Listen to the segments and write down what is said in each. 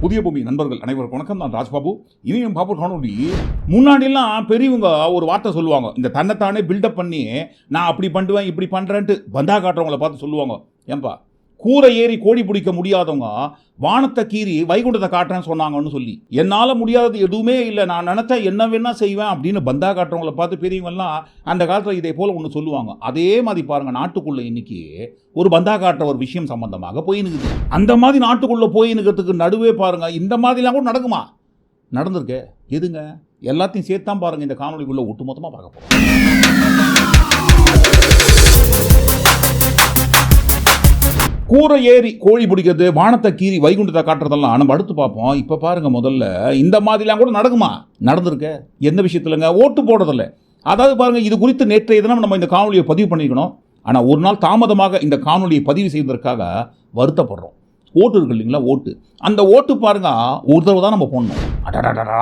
புதிய பூமி. நண்பர்கள் அனைவருக்கும் வணக்கம். நான் ராஜ்பாபு. இனியும் பாபு காணொலி. முன்னாடிலாம் பெரியவங்க ஒரு வார்த்தை சொல்லுவாங்க. இந்த தன்னைத்தானே பில்டப் பண்ணி நான் அப்படி பண்ணுவேன் இப்படி பண்ணுறேன்ட்டு பந்தா காட்டுறவங்கள பார்த்து சொல்லுவாங்க. ஏன்பா? கூரை ஏறி கோடி பிடிக்க முடியாதவங்க வானத்தை கீறி வைகுண்டத்தை காட்டுறேன்னு சொன்னாங்கன்னு சொல்லி என்னால் முடியாதது எதுவுமே இல்லை. நான் நினச்சா என்ன வேணா செய்வேன் அப்படின்னு பந்தா காட்டுறவங்கள பார்த்து பெரியவங்கலாம் அந்த காலத்தில் இதே போல் ஒன்று சொல்லுவாங்க. அதே மாதிரி பாருங்கள் நாட்டுக்குள்ளே இன்றைக்கி ஒரு பந்தா காட்டுற ஒரு விஷயம் சம்பந்தமாக போயினுக்குது. அந்த மாதிரி நாட்டுக்குள்ளே போயினுக்கிறதுக்கு நடுவே பாருங்க இந்த மாதிரிலாம் கூட நடக்குமா? நடந்திருக்கு. எதுங்க? எல்லாத்தையும் சேர்த்தான் பாருங்கள் பாருங்க இந்த காணொலிக்குள்ளே ஒட்டுமொத்தமாக பார்க்க போகிறோம் கூரை ஏறி கோழி பிடிக்கிறது வானத்தை கீறி வைகுண்டத்தை காட்டுறதெல்லாம் நம்ம அடுத்து பார்ப்போம். இப்போ பாருங்கள் முதல்ல இந்த மாதிரிலாம் கூட நடக்குமா? நடந்திருக்க. எந்த விஷயத்துலங்க? ஓட்டு போடுறதில்ல. அதாவது பாருங்கள் இது குறித்து நேற்றைய தினம் நம்ம இந்த காணொலியை பதிவு பண்ணிக்கணும் ஆனால் ஒரு நாள் தாமதமாக இந்த காணொலியை பதிவு செய்வதற்காக வருத்தப்படுறோம். ஓட்டு இருக்கு இல்லைங்களா ஓட்டு. அந்த ஓட்டு பாருங்க ஒரு தடவை தான் நம்ம போடணும். அடடடடா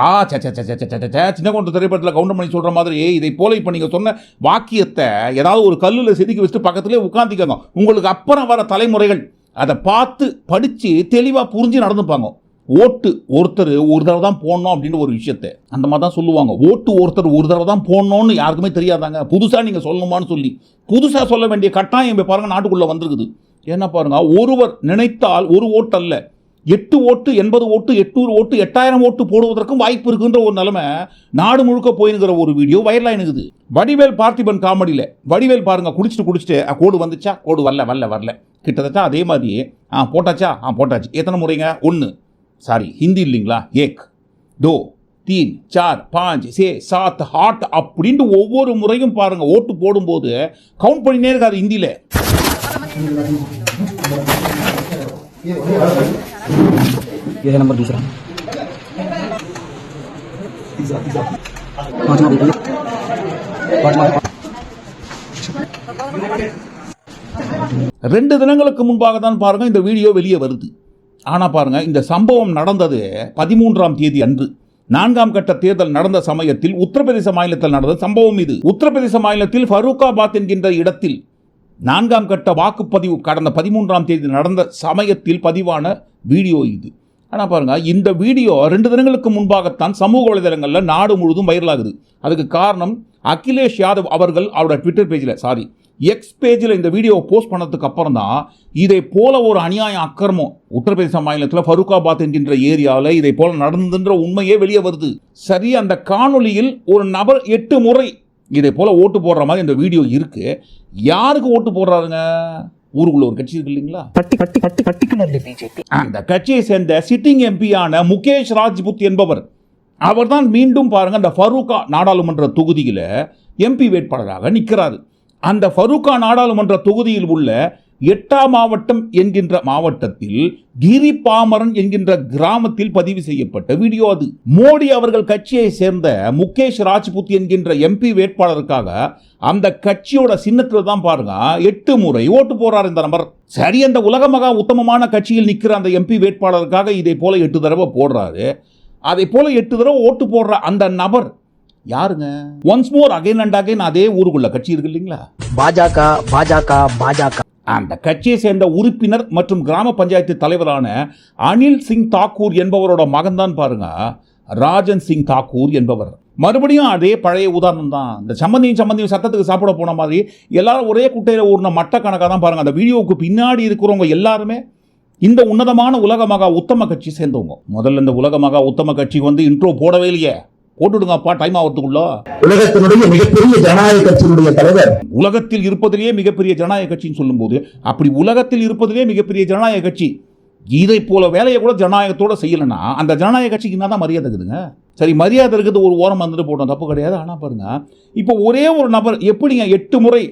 சின்ன கொண்ட திரைப்படத்தில் கவுண்டமணி சொல்கிற மாதிரி இதை போல இப்போ நீங்கள் சொன்ன வாக்கியத்தை ஏதாவது ஒரு கல்லில் செதுக்கி வச்சுட்டு பக்கத்துலேயே உட்காந்துக்கோங்க உங்களுக்கு அப்புறம் வர தலைமுறைகள் அதை பார்த்து படித்து தெளிவாக புரிஞ்சு நடந்துப்பாங்க. ஓட்டு ஒருத்தர் ஒரு தடவை தான் போடணும் அப்படின்ற ஒரு விஷயத்தை. அந்த மாதிரி தான் சொல்லுவாங்க. ஓட்டு ஒருத்தர் ஒரு தடவை தான் போடணும்னு யாருக்குமே தெரியாதாங்க. புதுசாக நீங்கள் சொல்லணுமான்னு சொல்லி புதுசாக சொல்ல வேண்டிய கட்டாயம் இப்போ பாருங்கள் நாட்டுக்குள்ளே வந்திருக்குது. என்ன பாருங்க ஒருவர் நினைத்தால் ஒரு ஓட்டு அல்ல எட்டு ஓட்டு எண்பது ஓட்டு எட்நூறு ஓட்டு எட்டாயிரம் ஓட்டு போடுவதற்கும் வாய்ப்பு இருக்குன்ற ஒரு நிலைமை நாடு முழுக்க போயிருக்கிற ஒரு வீடியோ வைரலாயினுக்குது வடிவேல் பார்த்திபன் காமெடியில் வடிவேல் பாருங்க குடிச்சிட்டு குடிச்சிட்டு கோடு வந்துச்சா? கோடு வரல வரல வரல. கிட்டத்தட்ட அதே மாதிரி ஆ போட்டாச்சா? ஆ போட்டாச்சு. எத்தனை முறைங்க? ஒன்று சாரி ஹிந்தி இல்லைங்களா? ஏக். தோ தீன் சார் பாஞ்ச் சே சாத் ஹாட் அப்படின்ட்டு ஒவ்வொரு முறையும் பாருங்கள் ஓட்டு போடும்போது கவுண்ட் பண்ணினே இருக்காது ஹிந்தியில். ये है नंबर दूसरा पाँचवा देखिए पाँचवा ரெண்டு தினங்களுக்கு முன்பாக தான் பாருங்க இந்த வீடியோ வெளியே வருது ஆனால் பாருங்க இந்த சம்பவம் நடந்தது பதிமூன்றாம் தேதி அன்று நான்காம் கட்ட தேர்தல் நடந்த சமயத்தில் உத்தரப்பிரதேச மாநிலத்தில் நடந்த சம்பவம் இது உத்தரப்பிரதேச மாநிலத்தில் ஃபரூக்காபாத் என்கின்ற இடத்தில் நான்காம் கட்ட வாக்குப்பதிவு கடந்த பதிமூன்றாம் தேதி நடந்த சமயத்தில் பதிவான வீடியோ இது. ஆனால் பாருங்கள் இந்த வீடியோ ரெண்டு தினங்களுக்கு முன்பாகத்தான் சமூக வலைதளங்களில் நாடு முழுதும் வைரலாகுது அதுக்கு காரணம் அகிலேஷ் யாதவ் அவர்கள் அவரோட ட்விட்டர் பேஜில் சாரி எக்ஸ் பேஜில் இந்த வீடியோவை போஸ்ட் பண்ணதுக்கு அப்புறம் தான் இதை போல ஒரு அநியாய அக்கிரமம் உத்தரப்பிரதேச மாநிலத்தில் ஃபருக்காபாத் என்கின்ற ஏரியாவில் இதை போல நடந்துன்ற உண்மையே வெளியே வருது. சரி அந்த காணொளியில் ஒரு நபர் எட்டு முறை இதை போல் ஓட்டு போடுற மாதிரி இந்த வீடியோ இருக்குது யாருக்கு ஓட்டு போடுறாருங்க? ஊருக்குள்ள ஒரு கட்சி இருக்கு இல்லைங்களா? அந்த கட்சியை சேர்ந்த சிட்டிங் எம்பியான முகேஷ் ராஜ்புத் என்பவர் அவர் தான் மீண்டும் பாருங்கள் அந்த ஃபரூக்கா நாடாளுமன்ற தொகுதியில் எம்பி வேட்பாளராக நிற்கிறாரு அந்த ஃபரூக்கா நாடாளுமன்ற தொகுதியில் உள்ள எட்டா மாவட்டம் என்கின்ற மாவட்டத்தில் கிரிபாமரன் என்கின்ற கிராமத்தில் பதிவு செய்யப்பட்ட வீடியோ அது. மோடி அவர்கள் கட்சியை சேர்ந்த முகேஷ் ராஜ்புத் என்கின்ற எம்பி வேட்பாளருக்காக அந்த கட்சியோட சின்னத்தில் தான் பாருங்க எட்டு முறை ஓட்டு போறார் இந்த நபர். சரி அந்த உலக மகா உத்தமமான கட்சியில் நிற்கிற அந்த எம்பி வேட்பாளருக்காக இதை போல எட்டு தடவை போடுறாரு. அதை போல எட்டு தடவை ஓட்டு போடுற அந்த நபர் யாருங்க? Once more again and again அதே ஊருக்குள்ள கட்சி இருக்கு இல்லைங்களா? பாஜக பாஜக பாஜக. அந்த கட்சியை சேர்ந்த உறுப்பினர் மற்றும் கிராம பஞ்சாயத்து தலைவரான அனில் சிங் தாக்கூர் என்பவரோட மகன்தான் பாருங்க. ராஜன் சிங் தாக்கூர் என்பவர். மறுபடியும் அதே பழைய உதாரணம் தான். இந்த சம்மந்தியும் சம்மந்தியும் சத்தத்துக்கு சாப்பிட போன மாதிரி எல்லாரும் ஒரே குட்டையில் ஊர்ன மட்ட கணக்காக தான் பாருங்க. அந்த வீடியோவுக்கு பின்னாடி இருக்கிறவங்க எல்லாருமே இந்த உன்னதமான உலக மகா உத்தம கட்சி சேர்ந்தவங்க. முதல்ல இந்த உலக மகா உத்தம கட்சிக்கு வந்து இன்ட்ரோ போடவே இல்லையே. போட்டுடுங்கப்பா டைம் ஆகிறதுக்குள்ள உலகத்தினுடைய மிகப்பெரிய ஜனநாயக கட்சியினுடைய தலைவர். உலகத்தில் இருப்பதிலேயே மிகப்பெரிய ஜனநாயக கட்சின்னு சொல்லும்போது அப்படி உலகத்தில் இருப்பதிலே மிகப்பெரிய ஜனநாயக கட்சி. இதை போல வேலையை கூட ஜனநாயகத்தோட செய்யலைன்னா அந்த ஜனநாயக கட்சிக்கு என்ன தான் மரியாதை இருக்குதுங்க. சரி மரியாதை இருக்குது ஒரு ஓரம் வந்துட்டு போட்டோம் தப்பு கிடையாது. ஆனால் பாருங்க இப்போ ஒரே ஒரு நபர் எப்படிங்க எட்டு முறை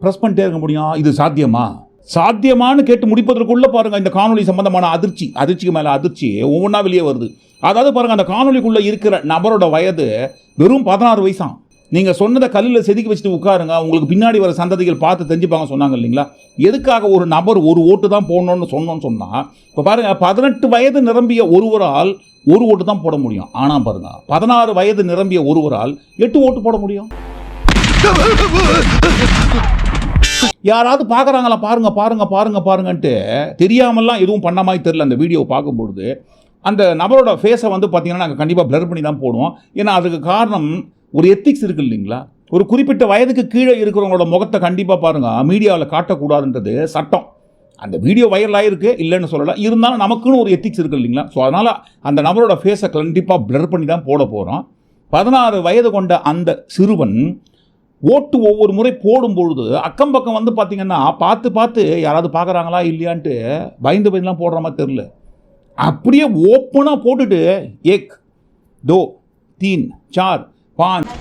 ப்ரெஸ் பண்ணிட்டே இருக்க முடியும்? இது சாத்தியமா? சாத்தியமான்னு கேட்டு முடிப்பதற்குள்ள பாருங்க இந்த காணொலி சம்பந்தமான அதிர்ச்சி அதிர்ச்சிக்கு மேல அதிர்ச்சி ஒவ்வொன்றா வெளியே வருது. அதாவது பாருங்க அந்த காணொலிக்குள்ளே இருக்கிற நபரோட வயது வெறும் பதினாறு வயசான் நீங்கள் சொன்னதை கல்லில் செதுக்கி வச்சுட்டு உட்காருங்க உங்களுக்கு பின்னாடி வர சந்ததிகள் பார்த்து தெரிஞ்சுப்பாங்க சொன்னாங்க இல்லைங்களா? எதுக்காக ஒரு நபர் ஒரு ஓட்டு தான் போடணும்னு சொன்னோன்னு சொன்னால் இப்போ பாருங்கள் பதினெட்டு வயது நிரம்பிய ஒருவரால் ஒரு ஓட்டு தான் போட முடியும். ஆனால் பாருங்க பதினாறு வயது நிரம்பிய ஒருவரால் எட்டு ஓட்டு போட முடியும். யாராவது பார்க்குறாங்களா? பாருங்கள் பாருங்கள் பாருங்கள் பாருங்கன்ட்டு தெரியாமலாம் எதுவும் பண்ண மாதிரி தெரில அந்த வீடியோவை பார்க்கும்பொழுது. அந்த நபரோட ஃபேஸை வந்து பார்த்திங்கன்னா நாங்கள் கண்டிப்பாக ப்ளர் பண்ணி தான் போடுவோம். ஏன்னா அதுக்கு காரணம் ஒரு எத்திக்ஸ் இருக்கு இல்லைங்களா? ஒரு குறிப்பிட்ட வயதுக்கு கீழே இருக்கிறவங்களோட முகத்தை கண்டிப்பாக பாருங்கள் மீடியாவில் காட்டக்கூடாதுன்றது சட்டம். அந்த வீடியோ வைரல் ஆகிருக்கு இல்லைன்னு சொல்லலை. இருந்தாலும் நமக்குன்னு ஒரு எத்திக்ஸ் இருக்குது இல்லைங்களா? ஸோ அதனால் அந்த நபரோட ஃபேஸை கண்டிப்பாக ப்ளர் பண்ணி தான் போட போகிறோம் பதினாறு வயது கொண்ட அந்த சிறுவன் ஓட்டு ஒவ்வொரு முறை போடும் பொழுது அக்கம் பக்கம் வந்து பார்த்தீங்கன்னா பார்த்து பார்த்து யாராவது பார்க்குறாங்களா இல்லையான்ட்டு பயந்து பயந்துலாம் போடுற மாதிரி தெரில அப்படியே ஓப்பனாக போட்டுட்டு ஏக் தோ தீன் சார் பாஞ்ச்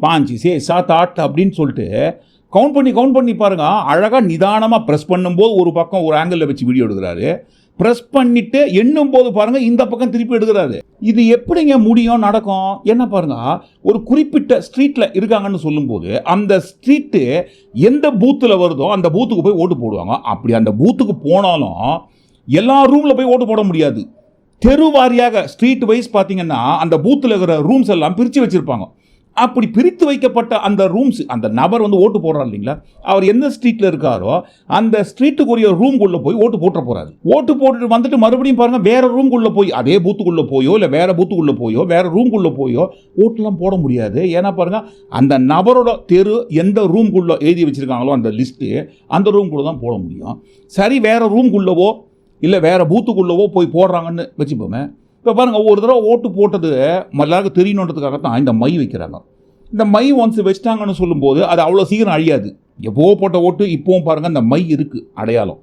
பாஞ்சு சே சாத் ஆட் அப்படின்னு சொல்லிட்டு கவுண்ட் பண்ணி கவுண்ட் பண்ணி பாருங்கள் அழகாக நிதானமாக ப்ரெஸ் பண்ணும்போது ஒரு பக்கம் ஒரு ஆங்கிளில் வச்சு வீடியோ எடுக்கிறாரு. ப்ரெஸ் பண்ணிட்டு எண்ணும் போது பாருங்க இந்த பக்கம் திருப்பி எடுக்கிறாரு. இது எப்படிங்க முடியும் நடக்கும்? என்ன பாருங்க ஒரு குறிப்பிட்ட ஸ்ட்ரீட்டில் இருக்காங்கன்னு சொல்லும்போது அந்த ஸ்ட்ரீட்டு எந்த பூத்தில் வருதோ அந்த பூத்துக்கு போய் ஓட்டு போடுவாங்க. அப்படி அந்த பூத்துக்கு போனாலும் எல்லா ரூமில் போய் ஓட்டு போட முடியாது. தெரு வாரியாக ஸ்ட்ரீட் வைஸ் பார்த்தீங்கன்னா அந்த பூத்தில் இருக்கிற ரூம்ஸ் எல்லாம் பிரித்து வச்சுருப்பாங்க. அப்படி பிரித்து வைக்கப்பட்ட அந்த ரூம்ஸ் அந்த நபர் வந்து ஓட்டு போடுறார் இல்லைங்களா? அவர் எந்த ஸ்ட்ரீட்டில் இருக்காரோ அந்த ஸ்ட்ரீட்டுக்குரிய ரூம்குள்ளே போய் ஓட்டு போட்டுற போறாரு. ஓட்டு போட்டுட்டு வந்துட்டு மறுபடியும் பாருங்கள் வேறு ரூம்குள்ளே போய் அதே பூத்துக்குள்ளே போயோ இல்லை வேறு பூத்துக்குள்ளே போயோ வேறு ரூம்குள்ளே போயோ ஓட்டுலாம் போட முடியாது. ஏன்னா பாருங்கள் அந்த நபரோட தெரு எந்த ரூம்குள்ளே எழுதி வச்சுருக்காங்களோ அந்த லிஸ்ட்டு அந்த ரூம்குள்ளே தான் போட முடியும். சரி வேறு ரூம்குள்ளவோ இல்லை வேறு பூத்துக்குள்ளவோ போய் போடுறாங்கன்னு வச்சுப்போமே இப்போ பாருங்க ஒவ்வொரு தடவை ஓட்டு போட்டது எல்லாருக்கும் தெரியணுன்றதுக்காக தான் இந்த மை வைக்கிறாங்க. இந்த மை ஒன்ஸ் வச்சிட்டாங்கன்னு சொல்லும்போது அது அவ்வளோ சீக்கிரம் அழியாது. எப்போ போட்ட ஓட்டு இப்போவும் பாருங்கள் இந்த மை இருக்குது அடையாளம்.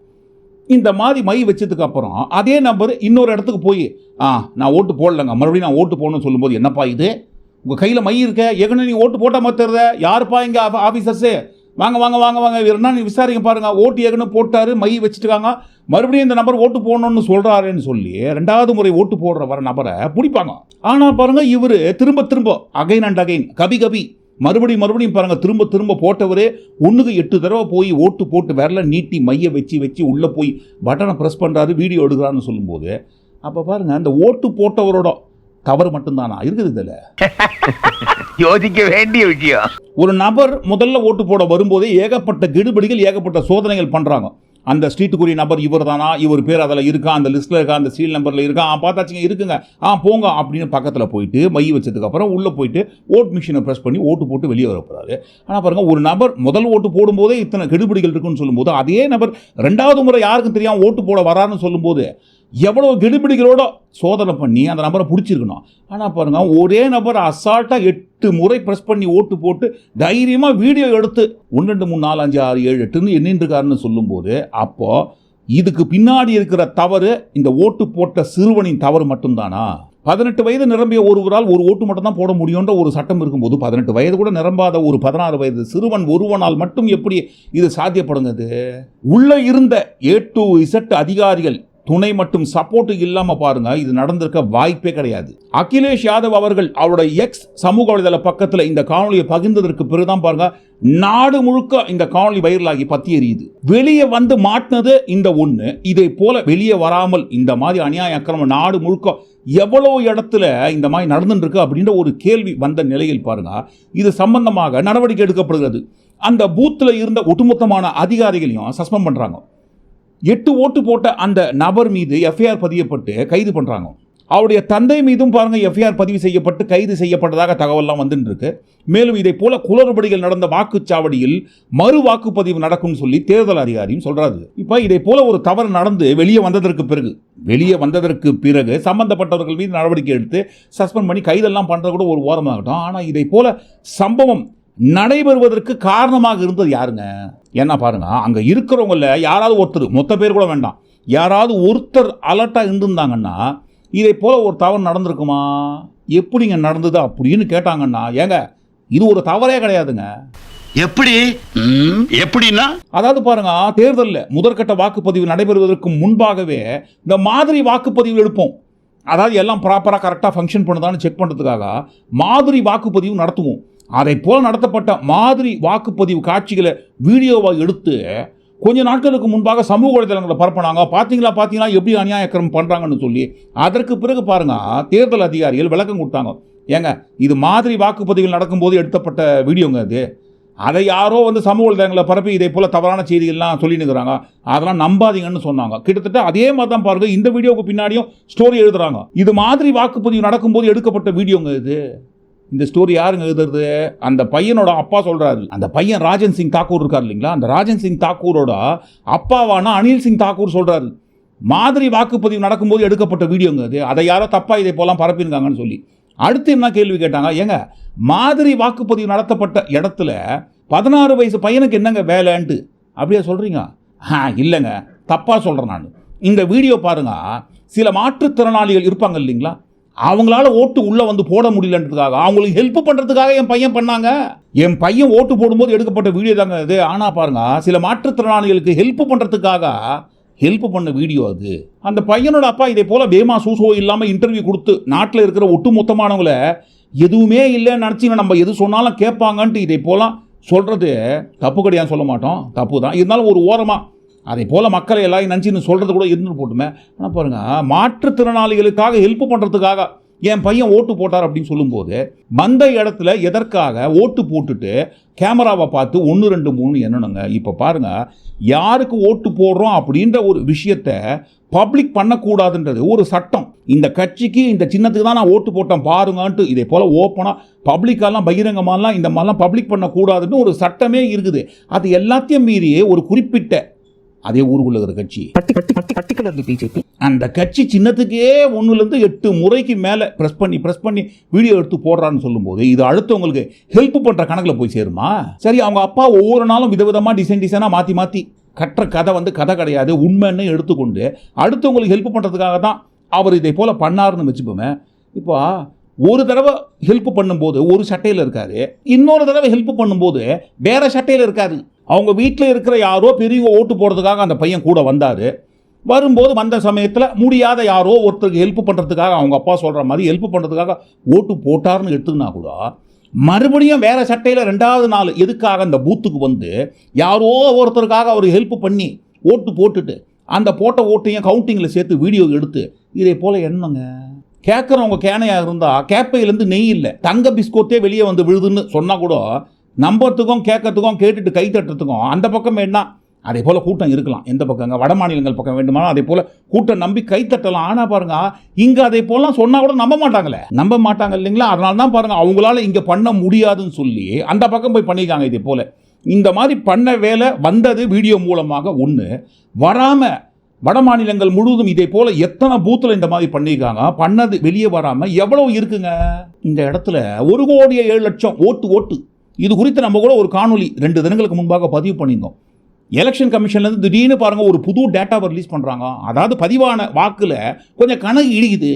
இந்த மாதிரி மை வச்சதுக்கு அப்புறம் அதே நம்பர் இன்னொரு இடத்துக்கு போய் ஆ நான் ஓட்டு போடலங்க மறுபடியும் நான் ஓட்டு போடணும்னு சொல்லும்போது என்னப்பா இது? உங்கள் கையில் மை இருக்க ஏற்கனவே நீ ஓட்டு போட்ட மாதிரி தெரியுத யாருப்பா இங்கே ஆஃபீஸர்ஸு வாங்க வாங்க வாங்க வாங்க. இவர் என்ன நீ விசாரிங்க பாருங்க. ஓட்டு ஏற்கனவே போட்டாரு மை வச்சுட்டுக்காங்க மறுபடியும் இந்த நபர் ஓட்டு போடணும்னு சொல்றாருன்னு சொல்லி ரெண்டாவது முறை ஓட்டு போடுற வர நபரை பிடிப்பாங்க. ஆனால் பாருங்க இவர் திரும்ப திரும்ப அகைன் அண்ட் அகைன் கபி கபி. மறுபடியும் மறுபடியும் பாருங்க திரும்ப திரும்ப போட்டவரே ஒன்றுக்கு எட்டு தடவை போய் ஓட்டு போட்டு விரல நீட்டி மைய வச்சு வச்சு உள்ளே போய் பட்டனை ப்ரெஸ் பண்ணுறாரு வீடியோ எடுக்கிறான்னு சொல்லும்போது அப்போ பாருங்கள் அந்த ஓட்டு போட்டவரோட தவறு மட்டும்தானா? இருக்குது இதில். யோசிக்க வேண்டிய விஷயம். ஒரு நபர் முதல்ல ஓட்டு போட வரும்போதே ஏகப்பட்ட கெடுபிடிகள் ஏகப்பட்ட சோதனைகள் பண்ணுறாங்க அந்த ஸ்ட்ரீட்டுக்குரிய நபர் இவர் தானா இவர் பேர் அதில் இருக்கா? அந்த லிஸ்ட்டில் இருக்கா? அந்த சீல் நம்பரில் இருக்கா? ஆ பார்த்தாச்சுங்க இருக்குங்க. ஆ போங்க அப்படின்னு பக்கத்தில் போயிட்டு மை வச்சதுக்கப்புறம் உள்ளே போயிட்டு ஓட் மிஷினை ப்ரெஸ் பண்ணி ஓட்டு போட்டு வெளியே வர போகிறாரு ஆனால் பாருங்கள் ஒரு நபர் முதல் ஓட்டு போடும்போதே இத்தனை கெடுபிடிகள் இருக்குன்னு சொல்லும்போது அதே நபர் ரெண்டாவது முறை யாருக்கும் தெரியாமல் ஓட்டு போட வராருன்னு சொல்லும்போது எவ்வளோ கெடுபிடிகளோட சோதனை பண்ணி அந்த நபரை பிடிச்சிருக்கணும். ஆனால் பாருங்கள் ஒரே நபர் அசால்ட்டாக எட்டு முறை ப்ரெஸ் பண்ணி ஓட்டு போட்டு தைரியமாக வீடியோ எடுத்து ஒன்று ரெண்டு மூணு நாலு அஞ்சு ஆறு ஏழு எட்டுன்னு எண்ணிட்டு சொல்லும்போது அப்போது இதுக்கு பின்னாடி இருக்கிற தவறு இந்த ஓட்டு போட்ட சிறுவனின் தவறு மட்டும்தானா? பதினெட்டு வயது நிரம்பிய ஒருவரால் ஒரு ஓட்டு மட்டும் தான் போட முடியுன்ற ஒரு சட்டம் இருக்கும்போது பதினெட்டு வயது கூட நிரம்பாத ஒரு பதினாறு வயது சிறுவன் ஒருவனால் மட்டும் எப்படி இது சாத்தியப்படுங்கிறது உள்ளே இருந்த ஏ டு இசட் அதிகாரிகள் துணை மற்றும் சப்போர்ட் இல்லாம பாருங்க இது நடந்திருக்க வாய்ப்பே கிடையாது. அகிலேஷ் யாதவ் அவர்கள் அவருடைய எக்ஸ் சமூக வலைதள பக்கத்தில் இந்த காணொலியை பகிர்ந்ததற்கு பிறகுதான் பாருங்க நாடு முழுக்க இந்த காணொலி வைரலாகி பத்தி எரியுது. வெளியே வந்து மாட்டினது இந்த ஒண்ணு இதை போல வெளியே வராமல் இந்த மாதிரி அநியாய அக்கிரமம் நாடு முழுக்க எவ்வளோ இடத்துல இந்த மாதிரி நடந்துருக்கு அப்படின்ற ஒரு கேள்வி வந்த நிலையில் பாருங்க இது சம்பந்தமாக நடவடிக்கை எடுக்கப்படுகிறது. அந்த பூத்தில் இருந்த ஒட்டுமொத்தமான அதிகாரிகளையும் சஸ்பெண்ட் பண்ணுறாங்க எட்டு ஓட்டு போட்ட அந்த நபர் மீது எஃப்ஐஆர் பதியப்பட்டு கைது பண்ணுறாங்க அவருடைய தந்தை மீதும் பாருங்கள் எஃப்ஐஆர் பதிவு செய்யப்பட்டு கைது செய்யப்பட்டதாக தகவல்லாம் வந்துட்டுருக்கு. மேலும் இதை போல குளறுபடிகள் நடந்த வாக்குச்சாவடியில் மறு வாக்குப்பதிவு நடக்கும்னு சொல்லி தேர்தல் அதிகாரியும் சொல்கிறாரு இப்போ இதை போல ஒரு தவறு நடந்து வெளியே வந்ததற்கு பிறகு வெளியே வந்ததற்கு பிறகு சம்பந்தப்பட்டவர்கள் மீது நடவடிக்கை எடுத்து சஸ்பெண்ட் பண்ணி கைதெல்லாம் பண்ணுறது கூட ஒரு ஓரமாகட்டும் ஆனால் இதை போல சம்பவம் நடைபெறுவதற்கு காரணமாக இருந்தது யாருங்க? என்ன பாருங்க அங்க இருக்கிறவங்கள யாராவது ஒருத்தர் மொத்த பேர் கூட வேண்டாம். யாராவது ஒருத்தர் அலர்ட்டாக இருந்திருந்தாங்கன்னா இதை போல ஒரு தவறு நடந்திருக்குமா? எப்படிங்க நடந்தது அப்படின்னு கேட்டாங்கன்னா ஏங்க இது ஒரு தவறே கிடையாதுங்க. எப்படி? எப்படின்னா? அதாவது பாருங்க தேர்தலில் முதற்கட்ட வாக்குப்பதிவு நடைபெறுவதற்கு முன்பாகவே இந்த மாதிரி வாக்குப்பதிவு எடுப்போம். அதாவது எல்லாம் ப்ராப்பராக கரெக்டாக ஃபங்க்ஷன் பண்ணுதான்னு செக் பண்ணுறதுக்காக மாதிரி வாக்குப்பதிவு நடத்துவோம். அதை போல் நடத்தப்பட்ட மாதிரி வாக்குப்பதிவு காட்சிகளை வீடியோவாக எடுத்து கொஞ்ச நாட்களுக்கு முன்பாக சமூக வலைதளங்களை பரப்பினாங்க. பார்த்தீங்களா பார்த்தீங்களா எப்படி அநியாயக்கிரமம் பண்ணுறாங்கன்னு சொல்லி. அதற்கு பிறகு பாருங்கள் தேர்தல் அதிகாரிகள் விளக்கம் கொடுத்தாங்க. ஏங்க இது மாதிரி வாக்குப்பதிவுகள் நடக்கும்போது எடுத்தப்பட்ட வீடியோங்க அது அதை யாரோ வந்து சமூக வலைதளங்களை பரப்பி இதே போல் தவறான செய்திகள்லாம் சொல்லின்னு இருக்கிறாங்க அதெல்லாம் நம்பாதீங்கன்னு சொன்னாங்க. கிட்டத்தட்ட அதே மாதிரி தான் பாருங்கள் இந்த வீடியோவுக்கு பின்னாடியும் ஸ்டோரி எழுதுறாங்க. இது மாதிரி வாக்குப்பதிவு நடக்கும்போது எடுக்கப்பட்ட வீடியோங்க இது. இந்த ஸ்டோரி யாருங்க எழுதுறது? அந்த பையனோட அப்பா சொல்கிறாரு அந்த பையன் ராஜன் சிங் தாக்கூர் இருக்கார் இல்லைங்களா? அந்த ராஜன் சிங் தாக்கூரோட அப்பாவானா அனில் சிங் தாக்கூர் சொல்கிறாரு மாதிரி வாக்குப்பதிவு நடக்கும்போது எடுக்கப்பட்ட வீடியோங்க அது. அதை யாரோ தப்பாக இதை போலாம் பரப்பியிருக்காங்கன்னு சொல்லி. அடுத்து என்ன கேள்வி கேட்டாங்க? ஏங்க மாதிரி வாக்குப்பதிவு நடத்தப்பட்ட இடத்துல பதினாறு வயசு பையனுக்கு என்னங்க வேலைன்ட்டு? அப்படியே சொல்கிறீங்க ஆ இல்லைங்க. தப்பாக சொல்கிறேன் நான். இந்த வீடியோ பாருங்கள் சில மாற்றுத்திறனாளிகள் இருப்பாங்க இல்லைங்களா? அவங்களால ஓட்டு உள்ள வந்து போட முடியலன்றதுக்காக. அவங்களுக்கு ஹெல்ப் பண்றதுக்காக என் பையன் பண்ணாங்க. என் பையன் ஓட்டு போடும்போது எடுக்கப்பட்ட வீடியோ தாங்க இது. ஆனா பாருங்க சில மாற்றுத்திறனாளிகளுக்கு ஹெல்ப் பண்றதுக்காக ஹெல்ப் பண்ண வீடியோ அது. அந்த பையனோட அப்பா இதே போல பேமா சூசோ இல்லாமல் இன்டர்வியூ கொடுத்து நாட்டில் இருக்கிற ஒட்டுமொத்தமானவங்கள எதுவுமே இல்லைன்னு நினச்சிங்க நம்ம எது சொன்னாலும் கேட்பாங்கன்ட்டு இதே போல சொல்றது தப்பு கிடையாது சொல்ல மாட்டோம். தப்பு தான். இருந்தாலும் ஒரு ஓரமாக அதே போல் மக்களை எல்லாம் நினச்சின்னு சொல்கிறது கூட இருந்து போட்டுமே. ஆனால் பாருங்கள் மாற்றுத்திறனாளிகளுக்காக ஹெல்ப் பண்ணுறதுக்காக என் பையன் ஓட்டு போட்டார் அப்படின்னு சொல்லும்போது வந்த இடத்துல எதற்காக ஓட்டு போட்டுட்டு கேமராவை பார்த்து ஒன்று ரெண்டு மூணு என்னணுங்க இப்போ பாருங்கள் யாருக்கு ஓட்டு போடுறோம் அப்படின்ற ஒரு விஷயத்த பப்ளிக் பண்ணக்கூடாதுன்றது ஒரு சட்டம். இந்த கட்சிக்கு இந்த சின்னத்துக்கு தான் நான் ஓட்டு போட்டேன் பாருங்கன்ட்டு இதே போல் ஓப்பனாக பப்ளிக்காலாம் பகிரங்கமாலாம் இந்த மாதிரிலாம் பப்ளிக் பண்ணக்கூடாதுன்னு ஒரு சட்டமே இருக்குது. அது எல்லாத்தையும் மீறி ஒரு குறிப்பிட்ட அதே ஊருக்குள்ள இருக்கிற கட்சி. பட்டி பட்டி பட்டி பர்டிகுலர்லி பிஜேபி. அந்த கட்சி சின்னத்துக்கே ஒன்றுலேருந்து எட்டு முறைக்கு மேலே ப்ரெஸ் பண்ணி ப்ரெஸ் பண்ணி வீடியோ எடுத்து போடுறான்னு சொல்லும்போது இது அடுத்தவங்களுக்கு ஹெல்ப் பண்ணுற கணக்கில் போய் சேருமா? சரி அவங்க அப்பா ஒவ்வொரு நாளும் விதவிதமாக டிசைன் டிசைனாக மாற்றி மாற்றி கட்டுற கதை வந்து கதை கிடையாது உண்மைன்னு எடுத்துக்கொண்டு அடுத்தவங்களுக்கு ஹெல்ப் பண்ணுறதுக்காக தான் அவர் இதை போல் பண்ணாருன்னு வச்சுப்போமே. இப்போ ஒரு தடவை ஹெல்ப் பண்ணும்போது ஒரு சட்டையில் இருக்காரு இன்னொரு தடவை ஹெல்ப் பண்ணும்போது வேற சட்டையில் இருக்காரு. அவங்க வீட்டில் இருக்கிற யாரோ பெரியவங்க ஓட்டு போடுறதுக்காக அந்த பையன் கூட வந்தார். வரும்போது வந்த சமயத்தில் முடியாத யாரோ ஒருத்தருக்கு ஹெல்ப் பண்ணுறதுக்காக அவங்க அப்பா சொல்கிற மாதிரி ஹெல்ப் பண்ணுறதுக்காக ஓட்டு போட்டார்னு எடுத்துக்கினா கூட மறுபடியும் வேறு சட்டையில் ரெண்டாவது நாள் எதுக்காக அந்த பூத்துக்கு வந்து யாரோ ஒருத்தருக்காக அவர் ஹெல்ப் பண்ணி ஓட்டு போட்டுட்டு அந்த போட்ட ஓட்டையும் கவுண்டிங்கில் சேர்த்து வீடியோ எடுத்து இதே போல் என்னங்க? கேட்குறவங்க கேனையாக இருந்தால் கேப்பையிலேருந்து நெய் இல்லை தங்க பிஸ்கோட்டே வெளியே வந்து விழுதுன்னு சொன்னால் கூட நம்பத்துக்கும் கேட்கறதுக்கும் கேட்டுட்டு கை தட்டுறதுக்கும் அந்த பக்கம் வேணா. அதே போல் கூட்டம் இருக்கலாம். எந்த பக்கங்க வட மாநிலங்கள் பக்கம் வேண்டுமானால் அதே போல் கூட்டம் நம்பி கை தட்டலாம். ஆனால் பாருங்க இங்கே அதே போலாம் சொன்னால் கூட நம்ப மாட்டாங்களே. நம்ப மாட்டாங்க இல்லைங்களா? அதனால தான் பாருங்கள் அவங்களால இங்கே பண்ண முடியாதுன்னு சொல்லி அந்த பக்கம் போய் பண்ணியிருக்காங்க இதே போல். இந்த மாதிரி பண்ண வேலை வந்தது வீடியோ மூலமாக ஒன்று வராமல் வட மாநிலங்கள் முழுவதும் இதே போல் எத்தனை பூத்தில் இந்த மாதிரி பண்ணியிருக்காங்க? பண்ணது வெளியே வராமல் எவ்வளோ இருக்குங்க? இந்த இடத்துல ஒரு கோடியே ஏழு லட்சம் ஓட்டு ஓட்டு. இது குறித்து நம்ம கூட ஒரு காணொளி ரெண்டு தினங்களுக்கு முன்பாக பதிவு பண்ணியிருந்தோம். எலெக்ஷன் கமிஷன்லேருந்து திடீர்னு பாருங்கள் ஒரு புது டேட்டாவை ரிலீஸ் பண்ணுறாங்க அதாவது பதிவான வாக்கில் கொஞ்சம் கணக்கு இடிக்குது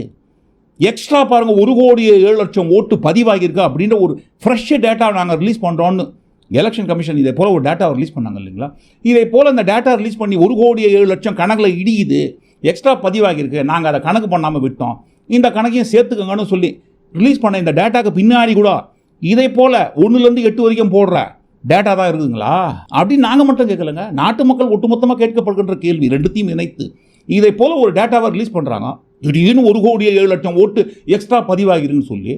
எக்ஸ்ட்ரா பாருங்கள் ஒரு கோடி ஏழு லட்சம் ஓட்டு பதிவாகியிருக்கு அப்படின்ற ஒரு ஃப்ரெஷ் டேட்டா நாங்கள் ரிலீஸ் பண்ணுறோன்னு எலெக்ஷன் கமிஷன் இதே போல் ஒரு டேட்டாவை ரிலீஸ் பண்ணாங்க இல்லைங்களா? இதை போல் அந்த டேட்டா ரிலீஸ் பண்ணி ஒரு கோடி ஏழு லட்சம் கணக்கில் இடியுது. எக்ஸ்ட்ரா பதிவாகியிருக்கு. நாங்கள் அதை கணக்கு பண்ணாமல் விட்டோம். இந்த கணக்கையும் சேர்த்துக்கங்கன்னு சொல்லி ரிலீஸ் பண்ண இந்த டேட்டாக்கு பின்னாடி கூட இதே போல் ஒன்றுலேருந்து எட்டு வரைக்கும் போடுற டேட்டா தான் இருக்குதுங்களா? அப்படின்னு நாங்கள் மட்டும் கேட்கலங்க. நாட்டு மக்கள் ஒட்டுமொத்தமாக கேட்கப்படுகின்ற கேள்வி ரெண்டுத்தையும் இணைத்து இதை போல் ஒரு டேட்டாவை ரிலீஸ் பண்ணுறாங்க திடீர்னு ஒரு கோடியே ஏழு லட்சம் ஓட்டு எக்ஸ்ட்ரா பதிவாகிருன்னு சொல்லி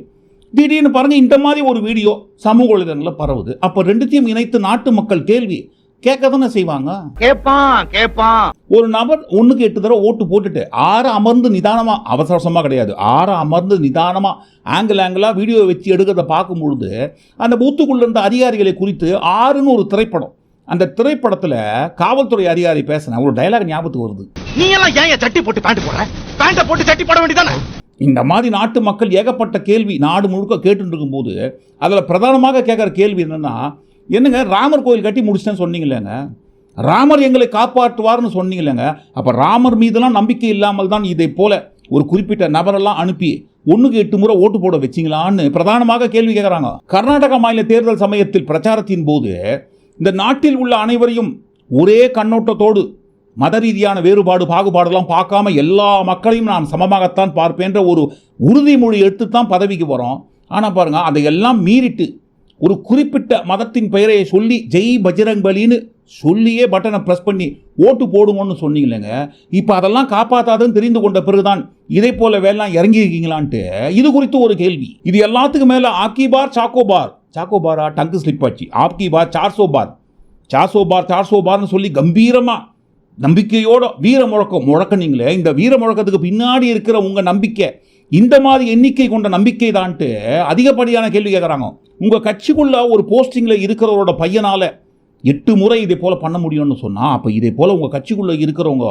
திடீர்னு பாருங்கள் இந்த மாதிரி ஒரு வீடியோ சமூக வலைதளங்களில் பரவுது. அப்போ ரெண்டுத்தையும் இணைத்து நாட்டு மக்கள் கேள்வி கேட்க தானே செய்வாங்க? கேப்பான் கேப்பான். ஒரு நபர் ஒன்றுக்கு எட்டு தடவை ஓட்டு போட்டுட்டு ஆற அமர்ந்து நிதானமாக அவசர அவசரமாக கிடையாது. ஆற அமர்ந்து நிதானமாக ஆங்கிள் ஆங்கிளாக வீடியோ வச்சு எடுக்கிறத பார்க்கும் பொழுது அந்த பூத்துக்குள்ள இருந்த அதிகாரிகளை குறித்து ஆறுன்னு ஒரு திரைப்படம். அந்த திரைப்படத்தில் காவல்துறை அதிகாரி பேசின ஒரு டயலாக் ஞாபகத்துக்கு வருது. நீ எல்லாம் ஏன் சட்டி போட்டு பேண்ட் போடுற? பேண்ட போட்டு சட்டி போட வேண்டியதானே? இந்த மாதிரி நாட்டு மக்கள் ஏகப்பட்ட கேள்வி நாடு முழுக்க கேட்டுட்டு இருக்கும்போது அதில் பிரதானமாக கேட்குற கேள்வி என்னன்னா என்னங்க? ராமர் கோயில் கட்டி முடிச்சிட்டேன்னு சொன்னீங்களேங்க. ராமர் எங்களை காப்பாற்றுவார்னு சொன்னீங்களேங்க. அப்போ ராமர் மீதெல்லாம் நம்பிக்கை இல்லாமல் தான் இதை போல ஒரு குறிப்பிட்ட நபரெல்லாம் அனுப்பி ஒன்றுக்கு எட்டு முறை ஓட்டு போட வச்சிங்களான்னு பிரதானமாக கேள்வி கேட்குறாங்க கர்நாடக மாநில தேர்தல் சமயத்தில் பிரச்சாரத்தின் போது இந்த நாட்டில் உள்ள அனைவரையும் ஒரே கண்ணோட்டத்தோடு மத ரீதியான வேறுபாடு பாகுபாடெல்லாம் பார்க்காம எல்லா மக்களையும் நான் சமமாகத்தான் பார்ப்பேன்ற ஒரு உறுதிமொழி எடுத்து தான் பதவிக்கு வரோம். ஆனால் பாருங்கள் அதையெல்லாம் மீறிட்டு ஒரு குறிப்பிட்ட மதத்தின் பெயரை சொல்லி ஜெய் பஜ்ரங் பலின்னு சொல்லியே பட்டனை ப்ரெஸ் பண்ணி ஓட்டு போடுங்கன்னு சொன்னீங்களேங்க. இப்போ அதெல்லாம் காப்பாற்றாதுன்னு தெரிந்து கொண்ட பிறகுதான் இதே போல வேலாம் இறங்கியிருக்கீங்களான்ட்டு இது குறித்து ஒரு கேள்வி. இது எல்லாத்துக்கும் மேலே ஆக்கிபார் சாக்கோபார் சாக்கோபாரா டங்கு ஸ்லிப் ஆச்சு. ஆப்கி பார் சார்சோ பார். சார்சோ பார் சார்சோ பார்னு சொல்லி கம்பீரமாக நம்பிக்கையோட வீர முழக்கம் முழக்கினீங்களே இந்த வீர முழக்கத்துக்கு பின்னாடி இருக்கிற உங்கள் நம்பிக்கை இந்த மாதிரி எண்ணிக்கை கொண்ட நம்பிக்கை தான்ட்டு அதிகப்படியான கேள்வி கேட்குறாங்க உங்கள் கட்சிக்குள்ள ஒரு போஸ்டிங்கில் இருக்கிறவரோட பையனால் எட்டு முறை இதே போல் பண்ண முடியும்னு சொன்னால் அப்போ இதே போல் உங்கள் கட்சிக்குள்ளே இருக்கிறவங்க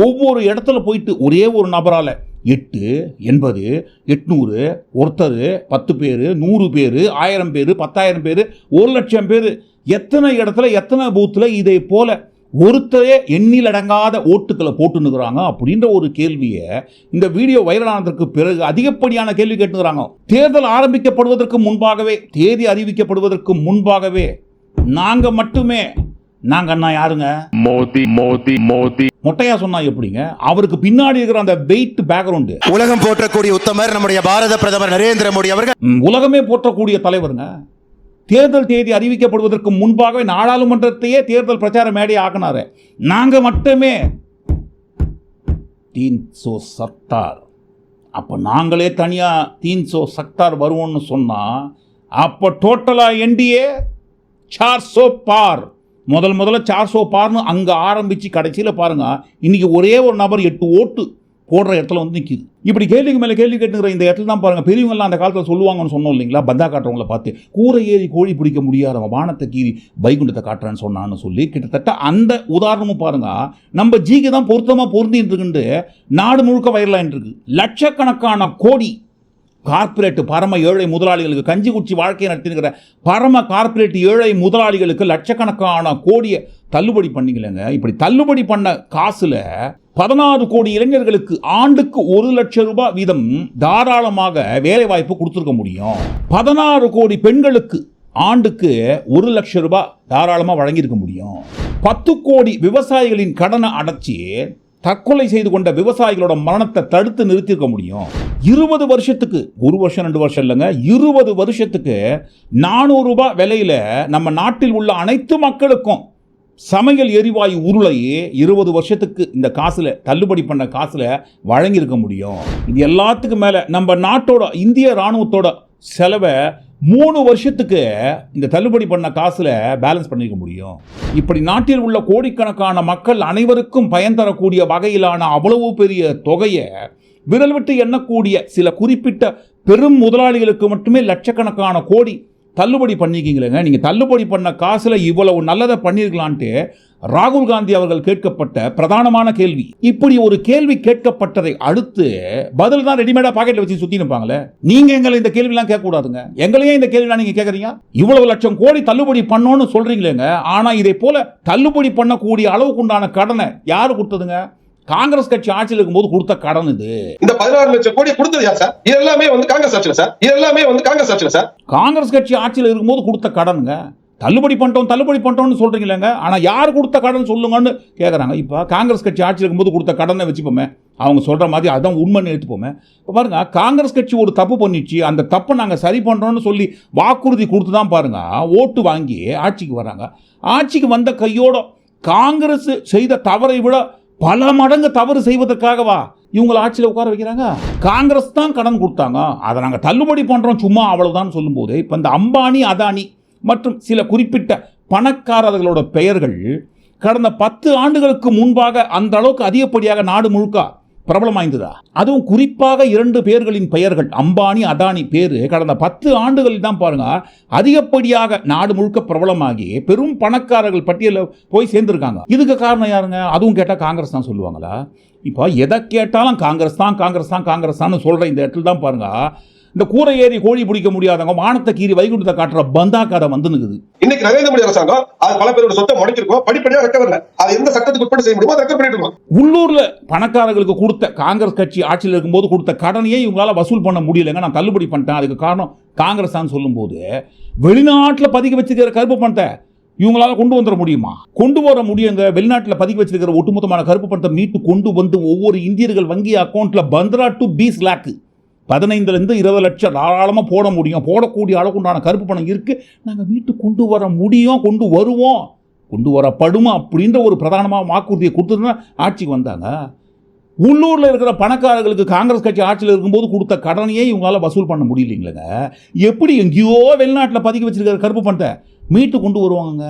ஒவ்வொரு இடத்துல போயிட்டு ஒரே ஒரு நபரால் எட்டு எண்பது எட்நூறு ஒருத்தர் பத்து பேர் நூறு பேர் ஆயிரம் பேர் பத்தாயிரம் பேர் ஒரு லட்சம் பேர் எத்தனை இடத்துல எத்தனை பூத்தில் இதே போல் ஒருத்தரே எண்ணிலடங்காத ஓட்டுக்களை போட்டுன்னுக்குறாங்க அப்படின்ற ஒரு கேள்வியை இந்த வீடியோ வைரலானதற்கு பிறகு அதிகப்படியான கேள்வி கேட்டுக்கிறாங்க தேர்தல் ஆரம்பிக்கப்படுவதற்கு முன்பாகவே தேதி அறிவிக்கப்படுவதற்கு முன்பாகவே நாங்கள் மட்டுமே நாங்கள் அண்ணா யாருங்க? மோதி மோதி மோதி. மொட்டையா சொன்னா எப்படிங்க? அவருக்கு பின்னாடி இருக்கிற அந்த வெயிட் பேக்ரவுண்டு உலகம் போற்றக்கூடிய உத்தமர் நம்முடைய பாரத பிரதமர் நரேந்திர மோடி அவர்கள். உலகமே போற்றக்கூடிய தலைவருங்க. தேர்தல் தேதி அறிவிக்கப்படுவதற்கு முன்பாகவே நாடாளுமன்றத்தையே தேர்தல் பிரச்சார மேடை ஆக்கினார். நாங்கள் மட்டுமே. தீன் சோ சக்தார். அப்போ நாங்களே தனியாக தீன் சோ சக்தார் வருவோம்னு சொன்னால் அப்போ டோட்டலாக என்டிஏ சார் சோ பார். முதல் முதல்ல சார் சோ பார்னு அங்கே ஆரம்பித்து கடைசியில் பாருங்கள் இன்றைக்கி ஒரே ஒரு நபர் எட்டு ஓட்டு. போடுற இடத்துல வந்து நிற்கிது இப்படி கேள்விக்கு மேலே கேள்வி கேட்டுங்கிற இந்த இடத்துல தான் பாருங்கள் பெரியவங்கலாம் அந்த காலத்தில் சொல்லுவாங்கன்னு சொன்னோம் இல்லைங்களா? பந்தா காட்டுறவங்கள பார்த்து கூரை ஏறி கோழி பிடிக்க முடியாதவன் வானத்தை கீறி வைகுண்டத்தை காட்டுறான்னு சொன்னான்னு சொல்லி கிட்டத்தட்ட அந்த உதாரணமும் பாருங்க நம்ம ஜிக்கு தான் பொருத்தமாக பொருந்தின்னு நாடு முழுக்க வைரலாயின்னு லட்சக்கணக்கான கோடி கார்ப்பரேட் பரம ஏழை முதலாளிகளுக்கு கஞ்சி குச்சி வாழ்க்கையை நடத்தினுக்கிற பரம கார்ப்பரேட் ஏழை முதலாளிகளுக்கு லட்சக்கணக்கான கோடியை தள்ளுபடி பண்ணிக்கலங்க. இப்படி தள்ளுபடி பண்ண காசில் பதினாறு கோடி இளைஞர்களுக்கு ஆண்டுக்கு ஒரு லட்சம் ரூபாய் வீதம் தாராளமாக வேலை வாய்ப்பு கொடுத்துருக்க முடியும். பதினாறு கோடி பெண்களுக்கு ஆண்டுக்கு ஒரு லட்சம் ரூபாய் தாராளமாக வழங்கியிருக்க முடியும். பத்து கோடி விவசாயிகளின் கடனை அடைச்சி தற்கொலை செய்து கொண்ட விவசாயிகளோட மரணத்தை தடுத்து நிறுத்தியிருக்க முடியும். இருபது வருஷத்துக்கு ஒரு வருஷம் ரெண்டு வருஷம் இல்லைங்க இருபது வருஷத்துக்கு நானூறு ரூபாய் விலையில நம்ம நாட்டில் உள்ள அனைத்து மக்களுக்கும் சமையல் எரிவாயு உருளையே இருபது வருஷத்துக்கு இந்த காசில் தள்ளுபடி பண்ண காசில் வழங்கியிருக்க முடியும். இது எல்லாத்துக்கும் மேலே நம்ம நாட்டோட இந்திய ராணுவத்தோட செலவை மூணு வருஷத்துக்கு இந்த தள்ளுபடி பண்ண காசில் பேலன்ஸ் பண்ணிக்க முடியும். இப்படி நாட்டில் உள்ள கோடிக்கணக்கான மக்கள் அனைவருக்கும் பயன் தரக்கூடிய வகையிலான அவ்வளவு பெரிய தொகையை விரல் விட்டு எண்ணக்கூடிய சில குறிப்பிட்ட பெரும் முதலாளிகளுக்கு மட்டுமே லட்சக்கணக்கான கோடி தள்ளுபடி பண்ணிக்கிங்களேங்க. நீங்கள் தள்ளுபடி பண்ண காசில் இவ்வளவு நல்லதை பண்ணியிருக்கலான்ட்டு ராகுல் காந்தி அவர்கள் கேட்கப்பட்ட பிரதானமான கேள்வி. இப்படி ஒரு கேள்வி கேட்கப்பட்டதை அடுத்து பதில் தான் ரெடிமேடாக பாக்கெட்டில் வச்சு சுற்றி நிற்பாங்களே நீங்கள் எங்களை இந்த கேள்விலாம் கேட்கக்கூடாதுங்க. எங்களையே இந்த கேள்விலாம் நீங்கள் கேட்குறீங்க இவ்வளவு லட்சம் கோடி தள்ளுபடி பண்ணோன்னு சொல்கிறீங்களேங்க ஆனால் இதே போல தள்ளுபடி பண்ணக்கூடிய அளவுக்கு உண்டான கடனை யார் கொடுத்ததுங்க? காங்கிரஸ் கட்சி ஆட்சியில் இருக்கும்போது கொடுத்த கடன் இது. இந்த பதினாறு லட்சம் கோடி கொடுத்தது யார் சார்? இது எல்லாமே வந்து காங்கிரஸ் ஆட்சியில சார். இது எல்லாமே வந்து காங்கிரஸ் ஆட்சியில சார். காங்கிரஸ் கட்சி ஆட்சியில் இருக்கும்போது கொடுத்த கடனுங்க. தள்ளுபடி பண்ணிட்டோம் தள்ளுபடி பண்ணிட்டோம்னு சொல்கிறீங்களேங்க ஆனால் யார் கொடுத்த கடன் சொல்லுங்கன்னு கேட்குறாங்க இப்போ காங்கிரஸ் கட்சி ஆட்சியில் இருக்கும்போது கொடுத்த கடனை வச்சுப்போமே. அவங்க சொல்கிற மாதிரி அதான் உண்மைன்னு எடுத்துப்போமே இப்போ பாருங்க காங்கிரஸ் கட்சி ஒரு தப்பு பண்ணிச்சு. அந்த தப்பை நாங்கள் சரி பண்ணுறோம்னு சொல்லி வாக்குறுதி கொடுத்து தான் பாருங்க. ஓட்டு வாங்கி ஆட்சிக்கு வராங்க. ஆட்சிக்கு வந்த கையோட காங்கிரஸ் செய்த தவறை விட பல மடங்கு தவறு செய்வதற்காகவா இவங்களை ஆட்சியில் உட்கார வைக்கிறாங்க? காங்கிரஸ் தான் கடன் கொடுத்தாங்க. அதை நாங்கள் தள்ளுபடி பண்ணுறோம் சும்மா அவ்வளோதான் சொல்லும்போது இப்போ இந்த அம்பானி அதானி மற்றும் சில குறிப்பிட்ட பணக்காரர்களோட பெயர்கள் கடந்த பத்து ஆண்டுகளுக்கு முன்பாக அந்த அளவுக்கு அதிகப்படியாக நாடு முழுக்க பிரபலம் வாய்ந்ததா அதுவும் குறிப்பாக இரண்டு பேர்களின் பெயர்கள் அம்பானி அதானி பேர் கடந்த பத்து ஆண்டுகளில் தான் பாருங்க அதிகப்படியாக நாடு முழுக்க பிரபலமாகி பெரும் பணக்காரர்கள் பட்டியலில் போய் சேர்ந்துருக்காங்க. இதுக்கு காரணம் யாருங்க? அதுவும் கேட்டால் காங்கிரஸ் தான் சொல்லுவாங்களா? இப்போ எதை கேட்டாலும் காங்கிரஸ் தான் காங்கிரஸ் தான் காங்கிரஸ் தான் சொல்கிற இந்த இடத்துல தான் பாருங்கள் இந்த கூரை ஏறி கோழி பிடிக்க முடியாதவங்க வானத்தை கீறி வைகுண்டத்தை காட்டுற பந்தா கதை வந்து நிற்குது இன்னைக்கு நரேந்திர மோடி அரசாங்கம் அது பல பேரோட சொத்தை முடக்கிருக்கோம் படிப்படியா ரெக்கவர்ல அது எந்த சட்டத்துக்கு உட்பட்டு செய்ய முடியுமோ ரெக்கவர் பண்ணிட்டு இருக்கோம். உள்ளூர்ல பணக்காரர்களுக்கு கொடுத்த காங்கிரஸ் கட்சி ஆட்சியில் இருக்கும்போது கொடுத்த கடனையே இவங்களால வசூல் பண்ண முடியலைங்க. நான் தள்ளுபடி பண்ணிட்டேன். அதுக்கு காரணம் காங்கிரஸ் தான் சொல்லும்போது வெளிநாட்டில் பதிக்க வச்சிருக்கிற கருப்பு பணத்தை இவங்களால கொண்டு வந்துட முடியுமா? கொண்டு வர முடியுங்க. வெளிநாட்டில் பதிக்க வச்சிருக்கிற ஒட்டுமொத்தமான கருப்பு பணத்தை மீட்டு கொண்டு வந்து ஒவ்வொரு இந்தியர்கள் வங்கி அக்கௌண்ட்ல பந்த்ரா டு பீஸ் லேக்கு பதினைந்துலேருந்து இருபது லட்சம் தாராளமாக போட முடியும். போடக்கூடிய அளவுக்கு உண்டான கருப்பு பணம் இருக்குது நாங்கள் மீட்டு கொண்டு வர முடியும் கொண்டு வருவோம். கொண்டு வரப்படுமா அப்படின்ற ஒரு பிரதானமாக வாக்குறுதியை கொடுத்துட்டு ஆட்சிக்கு வந்தாங்க. உள்ளூரில் இருக்கிற பணக்காரர்களுக்கு காங்கிரஸ் கட்சி ஆட்சியில் இருக்கும்போது கொடுத்த கடனையே இவங்களால் வசூல் பண்ண முடியலைங்களேங்க. எப்படி எங்கேயோ வெளிநாட்டில் பதுக்கி வச்சிருக்கிற கருப்பு பணத்தை மீட்டு கொண்டு வருவாங்க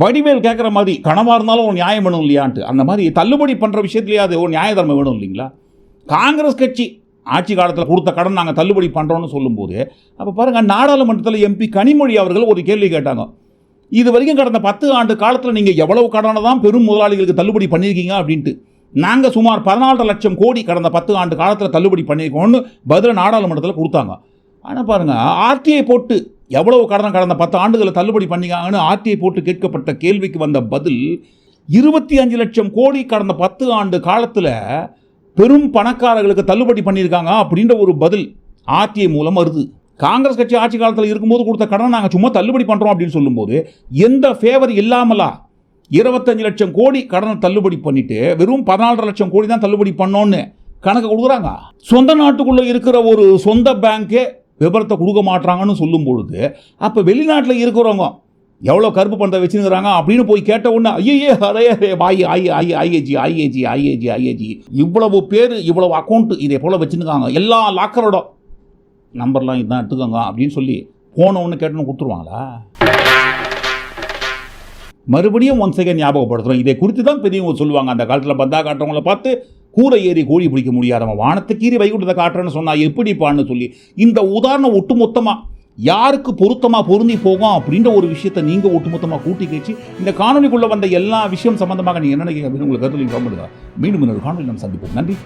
வடிவேல் கேட்குற மாதிரி கனவாக இருந்தாலும் ஒரு நியாயம் வேணும் இல்லையான்ட்டு. அந்த மாதிரி தள்ளுபடி பண்ணுற விஷயத்துலேயே அது ஒரு நியாய தர்மம் வேணும் இல்லைங்களா? காங்கிரஸ் கட்சி ஆட்சி காலத்தில் கொடுத்த கடன் நாங்கள் தள்ளுபடி பண்ணுறோம்னு சொல்லும்போது அப்போ பாருங்கள் நாடாளுமன்றத்தில் எம்பி கனிமொழி அவர்கள் ஒரு கேள்வி கேட்டாங்க. இது வரைக்கும் கடந்த பத்து ஆண்டு காலத்தில் நீங்கள் எவ்வளவு கடனை தான் பெரும் முதலாளிகளுக்கு தள்ளுபடி பண்ணியிருக்கீங்க அப்படின்ட்டு. நாங்கள் சுமார் பதினாலரை லட்சம் கோடி கடந்த பத்து ஆண்டு காலத்தில் தள்ளுபடி பண்ணியிருக்கோம்னு பதில் நாடாளுமன்றத்தில் கொடுத்தாங்க. ஆனால் பாருங்கள் ஆர்டிஐ போட்டு எவ்வளவு கடன் கடந்த பத்து ஆண்டுகளை தள்ளுபடி பண்ணிக்காங்கன்னு ஆர்டிஐ போட்டு கேட்கப்பட்ட கேள்விக்கு வந்த பதில் இருபத்தி அஞ்சு லட்சம் கோடி கடந்த பத்து ஆண்டு காலத்தில் பெரும் பணக்காரர்களுக்கு தள்ளுபடி பண்ணியிருக்காங்க அப்படின்ற ஒரு பதில் ஆர்டிஐ மூலம் வருது. காங்கிரஸ் கட்சி ஆட்சி காலத்தில் இருக்கும்போது கொடுத்த கடனை நாங்கள் சும்மா தள்ளுபடி பண்ணுறோம் அப்படின்னு சொல்லும்போது எந்த ஃபேவர் இல்லாமலா இருபத்தஞ்சு லட்சம் கோடி கடனை தள்ளுபடி பண்ணிட்டு வெறும் பதினாலரை லட்சம் கோடி தான் தள்ளுபடி பண்ணோன்னு கணக்கு கொடுக்குறாங்க. சொந்த நாட்டுக்குள்ளே இருக்கிற ஒரு சொந்த பேங்க்கே விபரத்தை கொடுக்க மாட்டாங்கன்னு சொல்லும் பொழுது அப்போ வெளிநாட்டில் இருக்கிறவங்க எவ்வளோ கருப்பு பணத்தை வச்சுருக்கிறாங்க அப்படின்னு போய் கேட்ட உடனே ஐயே அரே அரே ஐ ஐ ஐஏஜி ஐஏஜி ஐஏஜி ஐஏஜி இவ்வளவு பேர் இவ்வளவு அக்கௌண்ட் இதே போல் வச்சுருக்காங்க. எல்லா லாக்கரோட நம்பர்லாம் இதான் எடுத்துக்கோங்க அப்படின்னு சொல்லி போன ஒன்று கேட்டோன்னு கொடுத்துருவாங்களா? மறுபடியும் ஒன் செகண்ட் ஞாபகப்படுத்துகிறோம் இதை குறித்து தான் பெரியவங்க சொல்லுவாங்க. அந்த காலத்தில் பந்தா காட்டுறவங்கள பார்த்து கூரை ஏறி கோழி பிடிக்க முடியாதவன். வானத்தை கீறி வைகுண்டத்தை காட்டுறேன்னு சொன்னால் எப்படிப்பான்னு சொல்லி. இந்த உதாரணம் ஒட்டுமொத்தமாக யாருக்கு பொருத்தமாக பொருந்தி போகும் அப்படின்ற ஒரு விஷயத்தை நீங்கள் ஒட்டுமொத்தமாக கூட்டி கேச்சு இந்த காணொலிக்குள்ளே வந்த எல்லா விஷயம் சம்மந்தமாக நீங்கள் என்ன நினைக்கிறீங்க அப்படின்னு உங்களுக்கு கருத்து நீங்கள் மீண்டும் இன்னொரு காணொலி நம்ம சந்திப்போம். நன்றி.